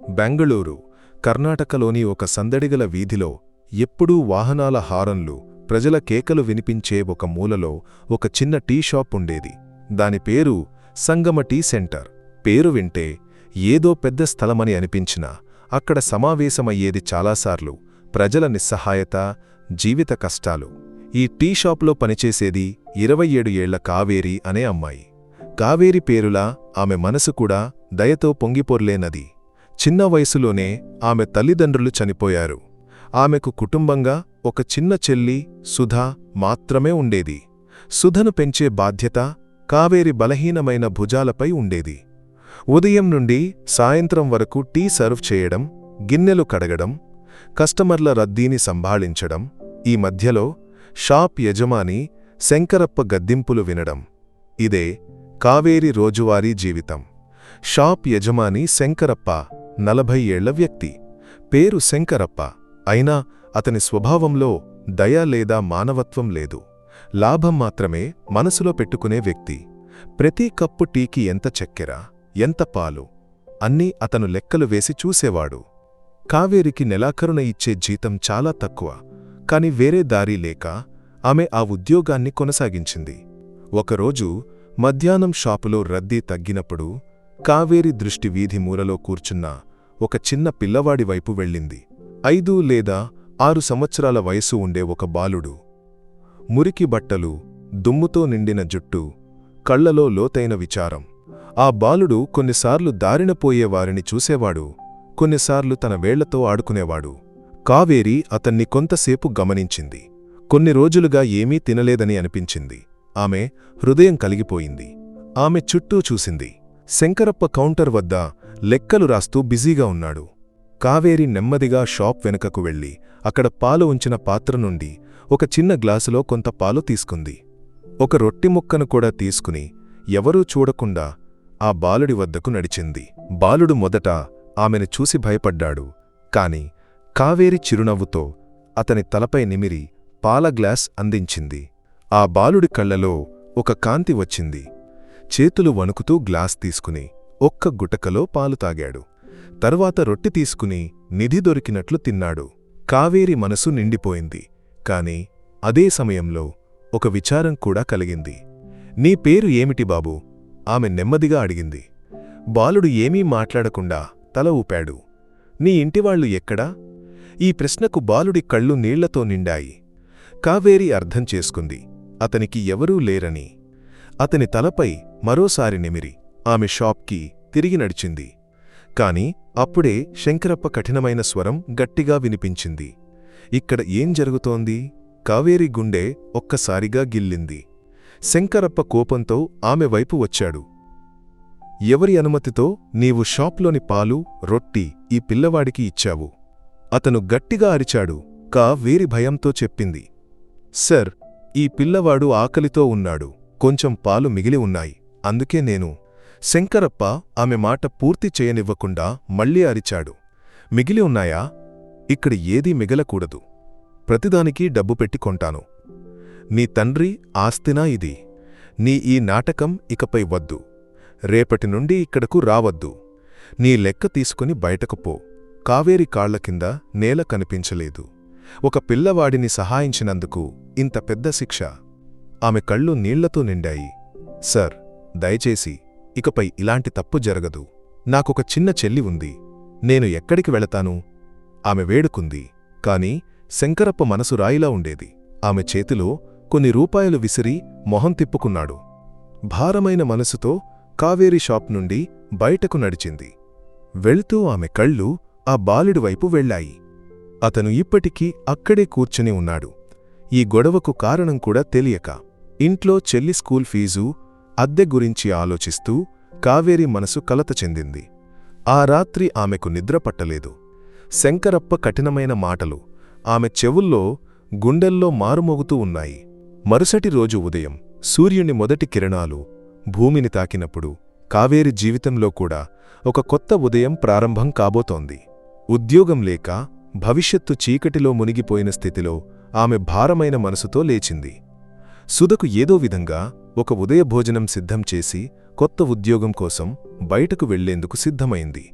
బెంగళూరు కర్ణాటకలోని ఒక సందడిగల వీధిలో ఎప్పుడూ వాహనాల హారన్లు ప్రజల కేకలు వినిపించే ఒక మూలలో ఒక చిన్న టీ షాప్ ఉండేది. దాని పేరు సంగమ టీ సెంటర్. పేరు వింటే ఏదో పెద్ద స్థలమని అనిపించినా అక్కడ సమావేశమయ్యేది చాలాసార్లు ప్రజల నిస్సహాయత జీవిత కష్టాలు. ఈ టీ షాప్లో పనిచేసేది ఇరవై ఏడు ఏళ్ళ కావేరి అనే అమ్మాయి. కావేరి పేరులా ఆమె మనసు కూడా దయతో పొంగిపొర్లేనది చిన్న వయసులోనే ఆమె తల్లిదండ్రులు చనిపోయారు. ఆమెకు కుటుంబంగా ఒక చిన్న చెల్లి సుధా మాత్రమే ఉండేది. సుధను పెంచే బాధ్యత కావేరి బలహీనమైన భుజాలపై ఉండేది. ఉదయం నుండి సాయంత్రం వరకు టీ సర్వ్ చేయడం గిన్నెలు కడగడం కస్టమర్ల రద్దీని సంభాళించడం ఈ మధ్యలో షాప్ యజమాని శంకరప్ప గద్దింపులు వినడం. ఇదే కావేరి రోజువారీ జీవితం. షాప్ యజమాని శంకరప్ప నలభై ఏళ్ళ వ్యక్తి. పేరు శంకరప్ప. అయినా అతని స్వభావంలో దయ లేదా మానవత్వం లేదు. లాభం మాత్రమే మనసులో పెట్టుకునే వ్యక్తి. ప్రతి కప్పు టీకి ఎంత చక్కెర ఎంత పాలు అన్నీ అతను లెక్కలు వేసి చూసేవాడు. కావేరికి నెలాఖరున ఇచ్చే జీతం చాలా తక్కువ. కాని వేరే దారి లేక ఆమె ఆ ఉద్యోగాన్ని కొనసాగించింది. ఒకరోజు మధ్యాహ్నం షాపులో రద్దీ తగ్గినప్పుడు కావేరి దృష్టి వీధి మూలలో కూర్చున్న ఒక చిన్న పిల్లవాడి వైపు వెళ్ళింది. ఐదు లేదా ఆరు సంవత్సరాల వయసు ఉండే ఒక బాలుడు. మురికి బట్టలు దుమ్ముతో నిండిన జుట్టు కళ్ళలో లోతైన విచారం. ఆ బాలుడు కొన్నిసార్లు దారినపోయేవారిని చూసేవాడు కొన్నిసార్లు తన వేళ్ళతో ఆడుకునేవాడు. కావేరి అతన్ని కొంతసేపు గమనించింది. కొన్ని రోజులుగా ఏమీ తినలేదని అనిపించింది. ఆమె హృదయం కలిగిపోయింది. ఆమె చుట్టూ చూసింది. శంకరప్ప కౌంటర్ వద్ద లెక్కలు రాస్తూ బిజీగా ఉన్నాడు. కావేరి నెమ్మదిగా షాప్ వెనుకకు వెళ్ళి అక్కడ పాలు ఉంచిన పాత్ర నుండి ఒక చిన్న గ్లాసులో కొంత పాలు తీసుకుంది. ఒక రొట్టి ముక్కను కూడా తీసుకుని ఎవరూ చూడకుండా ఆ బాలుడి వద్దకు నడిచింది. బాలుడు మొదట ఆమెను చూసి భయపడ్డాడు. కాని కావేరి చిరునవ్వుతో అతని తలపై నిమిరి పాల గ్లాస్ అందించింది. ఆ బాలుడి కళ్ళలో ఒక కాంతి వచ్చింది. చేతులు వణుకుతూ గ్లాస్ తీసుకుని ఒక్క గుటకలో పాలు తాగాడు. తరువాత రొట్టి తీసుకుని నిధి దొరికినట్లు తిన్నాడు. కావేరి మనసు నిండిపోయింది. కాని అదే సమయంలో ఒక విచారం కూడా కలిగింది. నీ పేరు ఏమిటి బాబూ? ఆమె నెమ్మదిగా అడిగింది. బాలుడు ఏమీ మాట్లాడకుండా తల ఊపాడు. నీ ఇంటివాళ్ళు ఎక్కడా? ఈ ప్రశ్నకు బాలుడి కళ్ళు నీళ్ళతో నిండాయి. కావేరి అర్థం చేసుకుంది. అతనికి ఎవరూ లేరని అతని తలపై మరోసారి నిమిరి. ఆమె షాప్కి తిరిగి నడిచింది. కాని అప్పుడే శంకరప్ప కఠినమైన స్వరం గట్టిగా వినిపించింది. ఇక్కడ ఏం జరుగుతోంది? కావేరి గుండె ఒక్కసారిగా గిల్లింది. శంకరప్ప కోపంతో ఆమె వైపు వచ్చాడు. ఎవరి అనుమతితో నీవు షాప్లోని పాలు రొట్టి ఈ పిల్లవాడికి ఇచ్చావు? అతను గట్టిగా అరిచాడు. కా వేరి భయంతో చెప్పింది. సర్ ఈ పిల్లవాడు ఆకలితో ఉన్నాడు. కొంచెం పాలు మిగిలి ఉన్నాయి. అందుకే నేను శంకరప్ప ఆమె మాట పూర్తి చేయనివ్వకుండా మళ్ళీ అరిచాడు. మిగిలి ఉన్నాయా? ఇక్కడ ఏదీ మిగలకూడదు. ప్రతిదానికి డబ్బు పెట్టి కొంటాను. నీ తండ్రి ఆస్తినా ఇది. నీ ఈ నాటకం ఇకపై వద్దు. రేపటి నుండి ఇక్కడకు రావద్దు. నీ లెక్క తీసుకుని బయటకు పో. కావేరి కాళ్ళ కింద నేల కనిపించలేదు. ఒక పిల్లవాడిని సహాయించినందుకు ఇంత పెద్ద శిక్ష. ఆమె కళ్ళు నీళ్ళతో నిండాయి. సర్ దయచేసి ఇకపై ఇలాంటి తప్పు జరగదు. నాకొక చిన్న చెల్లి ఉంది. నేను ఎక్కడికి వెళతాను? ఆమె వేడుకుంది. కాని శంకరప్ప మనసు రాయిలా ఉండేది. ఆమె చేతిలో కొన్ని రూపాయలు విసిరి మొహం తిప్పుకున్నాడు. భారమైన మనసుతో కావేరి షాప్ నుండి బయటకు నడిచింది. వెళ్తూ ఆమె కళ్ళు ఆ బాలుడి వైపు వెళ్ళాయి. అతను ఇప్పటికీ అక్కడే కూర్చుని ఉన్నాడు. ఈ గొడవకు కారణం కూడా తెలియక ఇంట్లో చెల్లి స్కూల్ ఫీజు అద్దె గురించి ఆలోచిస్తూ కావేరి మనసు కలత చెందింది. ఆ రాత్రి ఆమెకు నిద్ర పట్టలేదు. శంకరప్ప కఠినమైన మాటలు ఆమె చెవుల్లో గుండెల్లో మారుమోగుతూ ఉన్నాయి. మరుసటి రోజు ఉదయం సూర్యుని మొదటి కిరణాలు భూమిని తాకినప్పుడు కావేరి జీవితంలో కూడా ఒక కొత్త ఉదయం ప్రారంభం కాబోతోంది. ఉద్యోగం లేక భవిష్యత్తు చీకటిలో మునిగిపోయిన స్థితిలో ఆమె భారమైన మనసుతో లేచింది. సుధకు ఏదో విధంగా ఒక ఉదయ భోజనం సిద్ధం చేసి కొత్త ఉద్యోగం కోసం బయటకు వెళ్ళేందుకు సిద్ధమైంది.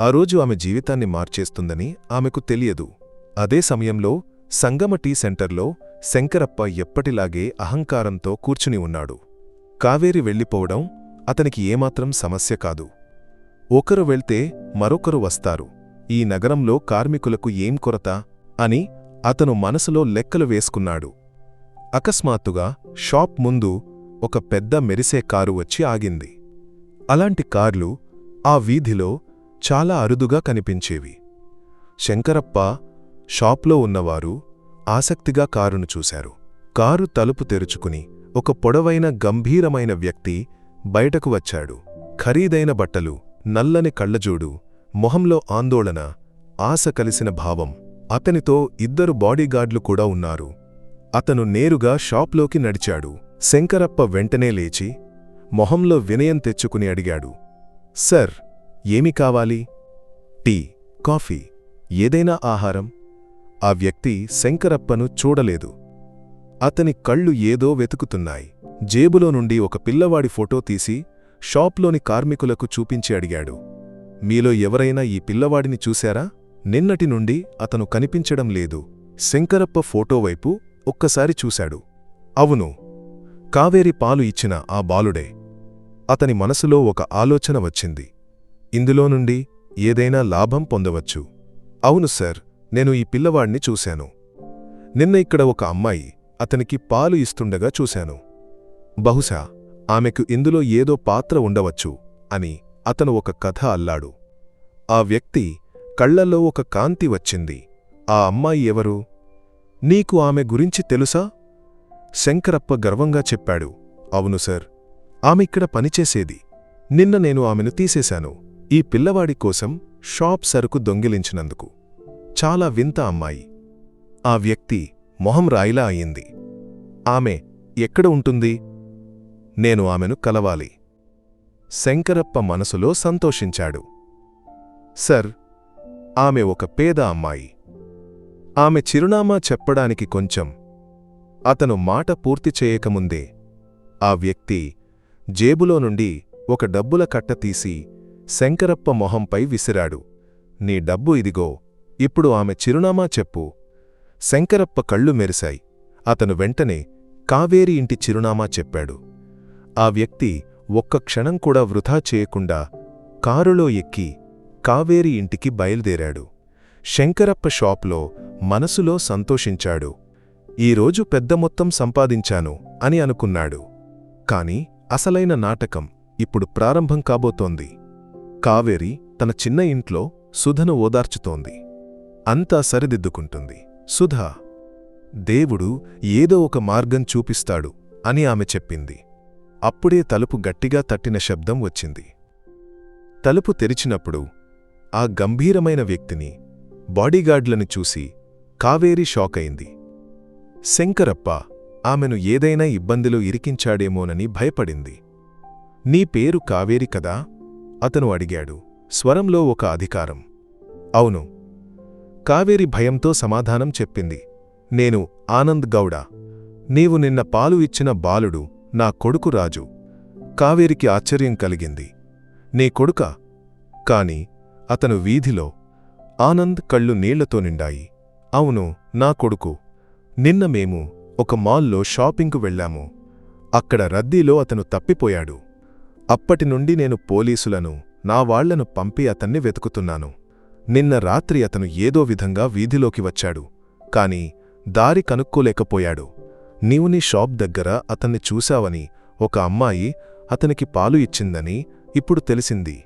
ఆ రోజు ఆమె జీవితాన్ని మార్చేస్తుందని ఆమెకు తెలియదు. అదే సమయంలో సంగమ టీ సెంటర్లో శంకరప్ప ఎప్పటిలాగే అహంకారంతో కూర్చుని ఉన్నాడు. కావేరి వెళ్ళిపోవడం అతనికి ఏమాత్రం సమస్య కాదు. ఒకరు వెళ్తే మరొకరు వస్తారు. ఈ నగరంలో కార్మికులకు ఏం కొరత? అని అతను మనసులో లెక్కలు వేసుకున్నాడు. అకస్మాత్తుగా షాప్ ముందు ఒక పెద్ద మెరిసే కారు వచ్చి ఆగింది. అలాంటి కార్లు ఆ వీధిలో చాలా అరుదుగా కనిపించేవి. శంకరప్ప షాప్లో ఉన్నవారు ఆసక్తిగా కారును చూశారు. కారు తలుపు తెరుచుకుని ఒక పొడవైన గంభీరమైన వ్యక్తి బయటకు వచ్చాడు. ఖరీదైన బట్టలు నల్లని కళ్ళజోడు మొహంలో ఆందోళన ఆశ కలిసిన భావం అతనితో ఇద్దరు బాడీగార్డ్లు కూడా ఉన్నారు. అతను నేరుగా షాప్లోకి నడిచాడు. శంకరప్ప వెంటనే లేచి మొహంలో వినయం తెచ్చుకుని అడిగాడు సర్ ఏమి కావాలి? టీ కాఫీ ఏదైనా ఆహారం? ఆ వ్యక్తి శంకరప్పను చూడలేదు. అతని కళ్ళు ఏదో వెతుకుతున్నాయి. జేబులో నుండి ఒక పిల్లవాడి ఫోటో తీసి షాప్లోని కార్మికులకు చూపించి అడిగాడు మీలో ఎవరైనా ఈ పిల్లవాడిని చూశారా? నిన్నటి నుండి అతను కనిపించడం లేదు. శంకరప్ప ఫోటోవైపు ఒక్కసారి చూశాడు. అవును కావేరి పాలు ఇచ్చిన ఆ బాలుడే. అతని మనసులో ఒక ఆలోచన వచ్చింది. ఇందులో నుండి ఏదైనా లాభం పొందవచ్చు. అవును సార్ నేను ఈ పిల్లవాణ్ణి చూశాను. నిన్న ఇక్కడ ఒక అమ్మాయి అతనికి పాలు ఇస్తుండగా చూశాను. బహుశా ఆమెకు ఇందులో ఏదో పాత్ర ఉండవచ్చు అని అతను ఒక కథ అల్లాడు. ఆ వ్యక్తి కళ్ళలో ఒక కాంతి వచ్చింది. ఆ అమ్మాయి ఎవరు? నీకు ఆమె గురించి తెలుసా? శంకరప్ప గర్వంగా చెప్పాడు. అవును సార్. ఆమె ఇక్కడ పనిచేసేది. నిన్న నేను ఆమెను తీసేశాను. ఈ పిల్లవాడి కోసం షాప్ సరుకు దొంగిలించినందుకు. చాలా వింత అమ్మాయి. ఆ వ్యక్తి మొహం రాయిలా అయింది. ఆమె ఎక్కడ ఉంటుంది? నేను ఆమెను కలవాలి. శంకరప్ప మనసులో సంతోషించాడు. సర్ ఆమె ఒక పేద అమ్మాయి. ఆమె చిరునామా చెప్పడానికి కొంచెం అతను మాట పూర్తి చేయకముందే ఆ వ్యక్తి జేబులో నుండి ఒక డబ్బుల కట్ట తీసి శంకరప్ప మొహంపై విసిరాడు. నీ డబ్బు ఇదిగో ఇప్పుడు ఆమె చిరునామా చెప్పు. శంకరప్ప కళ్ళు మెరిశాయి. అతను వెంటనే కావేరి ఇంటి చిరునామా చెప్పాడు. ఆ వ్యక్తి ఒక్క క్షణం కూడా వృధా చేయకుండా కారులో ఎక్కి కావేరి ఇంటికి బయలుదేరాడు. శంకరప్ప షాప్లో మనసులో సంతోషించాడు. ఈరోజు పెద్ద మొత్తం సంపాదించాను అని అనుకున్నాడు. కాని అసలైన నాటకం ఇప్పుడు ప్రారంభం కాబోతోంది. కావేరి తన చిన్న ఇంట్లో సుధను ఓదార్చుతోంది. అంతా సరిదిద్దుకుంటుంది. సుధా దేవుడు ఏదో ఒక మార్గం చూపిస్తాడు అని ఆమె చెప్పింది. అప్పుడే తలుపు గట్టిగా తట్టిన శబ్దం వచ్చింది. తలుపు తెరిచినప్పుడు ఆ గంభీరమైన వ్యక్తిని బాడీగార్డ్లను చూసి కావేరి షాకయింది. శంకరప్ప ఆమెను ఏదైనా ఇబ్బందిలో ఇరికించాడేమోనని భయపడింది. నీ పేరు కావేరి కదా? అతను అడిగాడు. స్వరంలో ఒక అధికారం. అవును. కావేరి భయంతో సమాధానం చెప్పింది. నేను ఆనంద్ గౌడ. నీవు నిన్న పాలు ఇచ్చిన బాలుడు నా కొడుకు రాజు. కావేరికి ఆశ్చర్యం కలిగింది. నీ కొడుక? కాని అతను వీధిలో ఆనంద్ కళ్ళు నీళ్ళతో నిండాయి. అవును నా కొడుకు. నిన్న మేము ఒక మాల్లో షాపింగ్కు వెళ్ళాము. అక్కడ రద్దీలో అతను తప్పిపోయాడు. అప్పటినుండి నేను పోలీసులను నా వాళ్ళను పంపి అతన్ని వెతుకుతున్నాను. నిన్న రాత్రి అతను ఏదో విధంగా వీధిలోకి వచ్చాడు. కాని దారి కనుక్కోలేకపోయాడు. నీవు నీ షాప్ దగ్గర అతన్ని చూశావని ఒక అమ్మాయి అతనికి పాలు ఇచ్చిందని ఇప్పుడు తెలిసింది.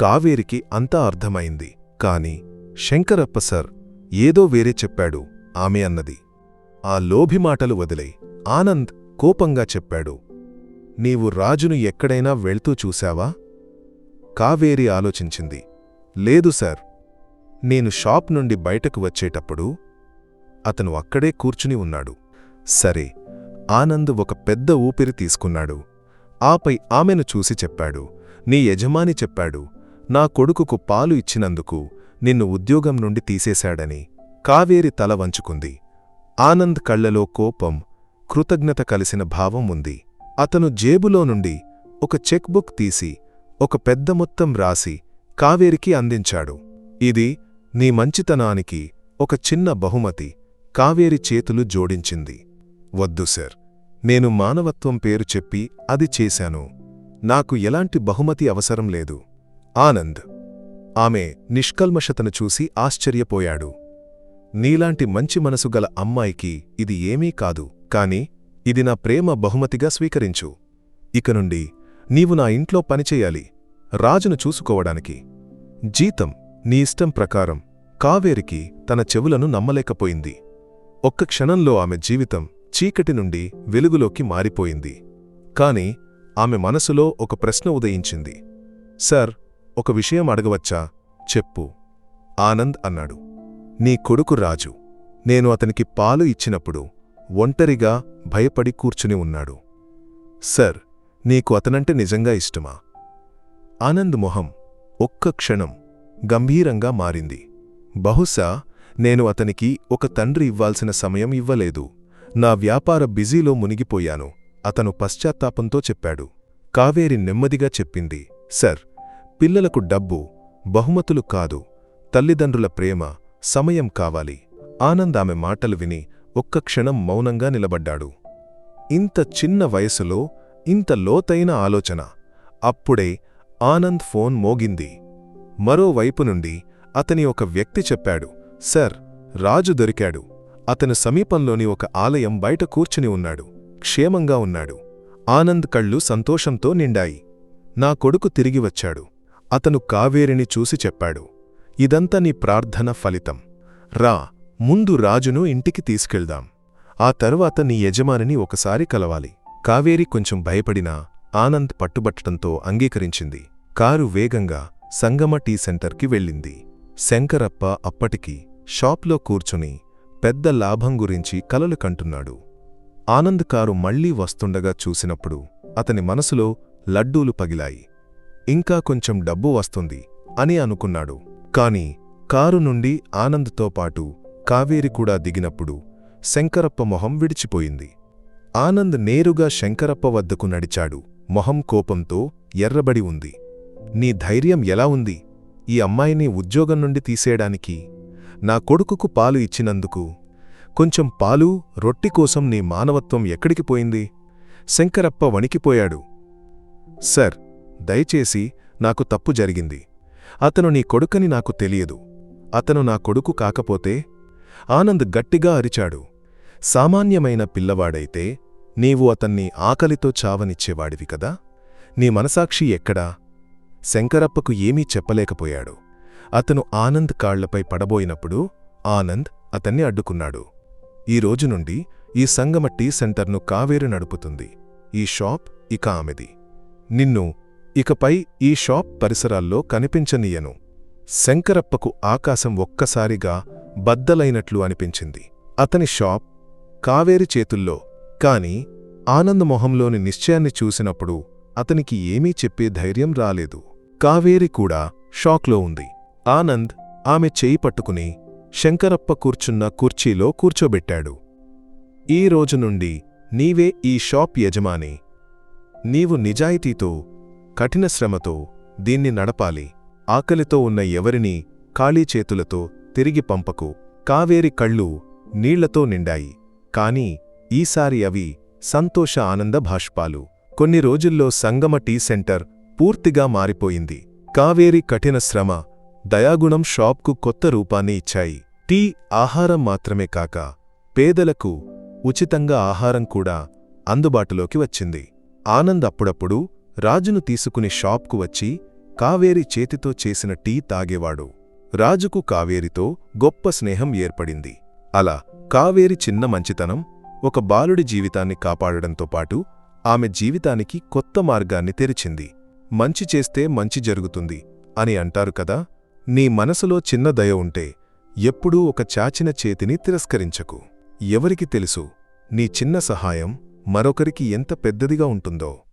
కావేరికి అంతా అర్థమైంది. కాని శంకరప్ప సర్ ఏదో వేరే చెప్పాడు. ఆమె అన్నది. ఆ లోభి మాటలు వదిలే ఆనంద్ కోపంగా చెప్పాడు. నీవు రాజును ఎక్కడైనా వెళ్తూ చూశావా? కావేరి ఆలోచించింది. లేదు సార్. నేను షాప్ నుండి బయటకు వచ్చేటప్పుడు అతను అక్కడే కూర్చుని ఉన్నాడు. సరే. ఆనంద్ ఒక పెద్ద ఊపిరి తీసుకున్నాడు. ఆపై ఆమెను చూసి చెప్పాడు. నీ యజమాని చెప్పాడు. నా కొడుకుకు పాలు ఇచ్చినందుకు నిన్ను ఉద్యోగం నుండి తీసేశాడని కావేరి తల వంచుకుంది. ఆనంద్ కళ్ళలో కోపం కృతజ్ఞత కలిసిన భావం ఉంది. అతను జేబులో నుండి ఒక చెక్ బుక్ తీసి ఒక పెద్ద మొత్తం రాసి కావేరికి అందించాడు. ఇది నీ మంచితనానికి ఒక చిన్న బహుమతి కావేరి చేతులు జోడించింది. వద్దు సార్ నేను మానవత్వం పేరు చెప్పి అది చేశాను. నాకు ఎలాంటి బహుమతి అవసరం లేదు. ఆనంద్. ఆమె నిష్కల్మషతను చూసి ఆశ్చర్యపోయాడు. నీలాంటి మంచి మనసు గల అమ్మాయికి ఇది ఏమీ కాదు కాని ఇది నా ప్రేమ బహుమతిగా స్వీకరించు. ఇక నుండి నీవు నా ఇంట్లో పనిచేయాలి రాజును చూసుకోవడానికి. జీతం నీ ఇష్టం ప్రకారం కావేరికి తన చెవులను నమ్మలేకపోయింది. ఒక్క క్షణంలో ఆమె జీవితం చీకటి నుండి వెలుగులోకి మారిపోయింది. కాని ఆమె మనసులో ఒక ప్రశ్న ఉదయించింది. సార్ ఒక విషయం అడగవచ్చా? చెప్పు. ఆనంద్ అన్నాడు. నీ కొడుకు రాజు. నేను అతనికి పాలు ఇచ్చినప్పుడు ఒంటరిగా భయపడి కూర్చుని ఉన్నాడు. సర్ నీకు అతనంటే నిజంగా ఇష్టమా? ఆనంద్ మొహం ఒక్క క్షణం గంభీరంగా మారింది. బహుశా నేను అతనికి ఒక తండ్రి ఇవ్వాల్సిన సమయం ఇవ్వలేదు. నా వ్యాపార బిజీలో మునిగిపోయాను. అతను పశ్చాత్తాపంతో చెప్పాడు. కావేరి నెమ్మదిగా చెప్పింది. సర్ పిల్లలకు డబ్బు బహుమతులు కాదు తల్లిదండ్రుల ప్రేమ సమయం కావాలి. ఆనంద్ ఆమె మాటలు విని ఒక్క క్షణం మౌనంగా నిలబడ్డాడు. ఇంత చిన్న వయసులో ఇంత లోతైన ఆలోచన. అప్పుడే ఆనంద్ ఫోన్ మోగింది. మరోవైపు నుండి అతని ఒక వ్యక్తి చెప్పాడు సర్ రాజు దొరికాడు. అతను సమీపంలోని ఒక ఆలయం బయట కూర్చుని ఉన్నాడు. క్షేమంగా ఉన్నాడు. ఆనంద్ కళ్ళు సంతోషంతో నిండాయి. నా కొడుకు తిరిగి వచ్చాడు. అతను కావేరిని చూసి చెప్పాడు ఇదంతా నీ ప్రార్థన ఫలితం. రా ముందు రాజును ఇంటికి తీసుకెళ్దాం. ఆ తరువాత నీ యజమానిని ఒకసారి కలవాలి. కావేరి కొంచెం భయపడినా ఆనంద్ పట్టుబట్టడంతో అంగీకరించింది. కారు వేగంగా సంగమ టీ సెంటర్కి వెళ్ళింది. శంకరప్ప అప్పటికి షాప్లో కూర్చుని పెద్ద లాభం గురించి కలలు కంటున్నాడు. ఆనంద్ కారు మళ్ళీ వస్తుండగా చూసినప్పుడు అతని మనసులో లడ్డూలు పగిలాయి. ఇంకా కొంచెం డబ్బు వస్తుంది అని అనుకున్నాడు. కాని కారు నుండి ఆనంద్తో పాటు కావేరి కూడా దిగినప్పుడు శంకరప్ప మొహం విడిచిపోయింది. ఆనంద్ నేరుగా శంకరప్ప వద్దకు నడిచాడు. మొహం కోపంతో ఎర్రబడి ఉంది. నీ ధైర్యం ఎలా ఉంది? ఈ అమ్మాయిని ఉద్యోగం నుండి తీసేయడానికి నా కొడుకుకు పాలు ఇచ్చినందుకు కొంచెం పాలు రొట్టి కోసం నీ మానవత్వం ఎక్కడికి పోయింది శంకరప్ప వణికిపోయాడు. సర్ దయచేసి నాకు తప్పు జరిగింది. అతను నీ కొడుకని నాకు తెలియదు. అతను నా కొడుకు కాకపోతే ఆనంద్ గట్టిగా అరిచాడు. సామాన్యమైన పిల్లవాడైతే నీవు అతన్ని ఆకలితో చావనిచ్చేవాడివి కదా? నీ మనసాక్షి ఎక్కడా? శంకరప్పకు ఏమీ చెప్పలేకపోయాడు. అతను ఆనంద్ కాళ్ళపై పడబోయినప్పుడు ఆనంద్ అతన్ని అడ్డుకున్నాడు. ఈ రోజు నుండి ఈ సంగమ టీ సెంటర్ను కావేరు నడుపుతుంది. ఈ షాప్ ఇక ఆమెది. నిన్ను ఇకపై ఈ షాప్ పరిసరాల్లో కనిపించనీయను. శంకరప్పకు ఆకాశం ఒక్కసారిగా బద్దలైనట్లు అనిపించింది. అతని షాప్ కావేరి చేతుల్లో కాని ఆనంద్ మొహంలోని నిశ్చయాన్ని చూసినప్పుడు అతనికి ఏమీ చెప్పే ధైర్యం రాలేదు. కావేరి కూడా షాక్లో ఉంది. ఆనంద్ ఆమె చేయి పట్టుకుని శంకరప్ప కూర్చున్న కుర్చీలో కూర్చోబెట్టాడు. ఈ రోజు నుండి నీవే ఈ షాప్ యజమాని. నీవు నిజాయితీతో కఠిన శ్రమతో దీన్ని నడపాలి. ఆకలితో ఉన్న ఎవరినీ ఖాళీ చేతులతో తిరిగి పంపకు. కావేరి కళ్ళు నీళ్ళతో నిండాయి. కాని ఈసారి అవి సంతోష ఆనంద భాష్పాలు కొన్ని రోజుల్లో సంగమ టీ సెంటర్ పూర్తిగా మారిపోయింది. కావేరి కఠిన శ్రమ దయాగుణం షాప్కు కొత్త రూపాన్ని ఇచ్చాయి. టీ ఆహారం మాత్రమే కాక పేదలకు ఉచితంగా ఆహారం కూడా అందుబాటులోకి వచ్చింది. ఆనంద్ అప్పుడప్పుడు రాజును తీసుకుని షాప్కు వచ్చి కావేరి చేతితో చేసిన టీ తాగేవాడు. రాజుకు కావేరితో గొప్ప స్నేహం ఏర్పడింది. అలా కావేరి చిన్న మంచితనం ఒక బాలుడి జీవితాన్ని కాపాడడంతో పాటు ఆమె జీవితానికి కొత్త మార్గాన్ని తెరిచింది. మంచి చేస్తే మంచి జరుగుతుంది అని అంటారు కదా నీ మనసులో చిన్న దయ ఉంటే ఎప్పుడూ ఒక చాచిన చేతిని తిరస్కరించకు. ఎవరికి తెలుసు నీ చిన్న సహాయం మరొకరికి ఎంత పెద్దదిగా ఉంటుందో.